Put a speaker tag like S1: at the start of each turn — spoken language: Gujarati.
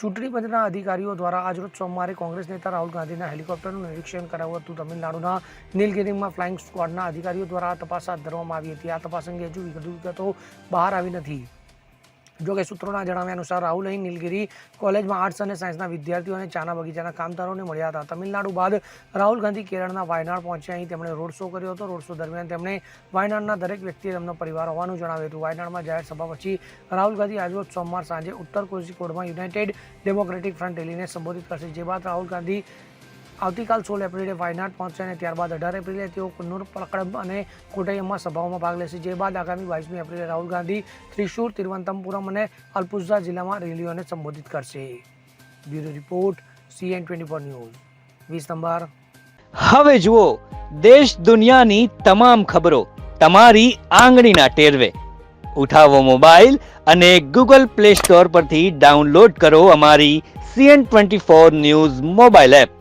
S1: ચૂંટણી પંચના અધિકારીઓ દ્વારા આજરોજ સોમવારે કોંગ્રેસ નેતા રાહુલ ગાંધીના હેલિકોપ્ટરનું નિરીક્ષણ કરાવ્યું હતું. તમિલનાડુના નીલગિરીમાં ફ્લાઇંગ સ્ક્વોડના અધિકારીઓ દ્વારા તપાસ હાથ ધરવામાં આવી હતી. આ તપાસ અંગે હજુ વિગતો બહાર આવી નથી. જોકે સૂત્રોના જણાવ્યા અનુસાર રાહુલ અહીં નીલગિરી કોલેજમાં આર્ટ્સ અને સાયન્સના વિદ્યાર્થીઓ અને ચાના બગીચાના કામદારોને મળ્યા હતા. તમિલનાડુ બાદ રાહુલ ગાંધી કેરળના વાયનાડ પહોંચ્યા. અહીં તેમણે રોડ શો કર્યો હતો. રોડ શો દરમિયાન તેમણે વાયનાડના દરેક વ્યક્તિએ તેમનો પરિવાર હોવાનું જણાવ્યું હતું. વાયનાડમાં જાહેર સભા પછી રાહુલ ગાંધી આજરોજ સોમવાર સાંજે ઉત્તર કોઝિકોડમાં યુનાઇટેડ ડેમોક્રેટિક ફ્રન્ટ રેલીને સંબોધિત કરશે. જે બાદ રાહુલ ગાંધી આવતીકાલ સોળ એપ્રિલે વાયનાડ પહોંચશે અને ત્યારબાદ અઢાર એપ્રિલે તેઓ કન્નૂર પ્રકડમ અને કોટયમમાં સભાઓમાં ભાગ લેશે. જે બાદ આગામી બાવીસમી એપ્રિલે રાહુલ ગાંધી ત્રિશુર, તિરુવનંતપુરમ અને અલ્પુઝા જિલ્લામાં રેલીઓને સંબોધિત કરશે. Bureau report, CN twenty four news. વીસ નંબર.
S2: હવે જુઓ, દેશ દુનિયાની તમામ ખબરો તમારી આંગળીના ટેરવે. ઉઠાવો મોબાઈલ અને ગૂગલ પ્લે સ્ટોર પરથી ડાઉનલોડ કરો અમારી CN twenty four news mobile app.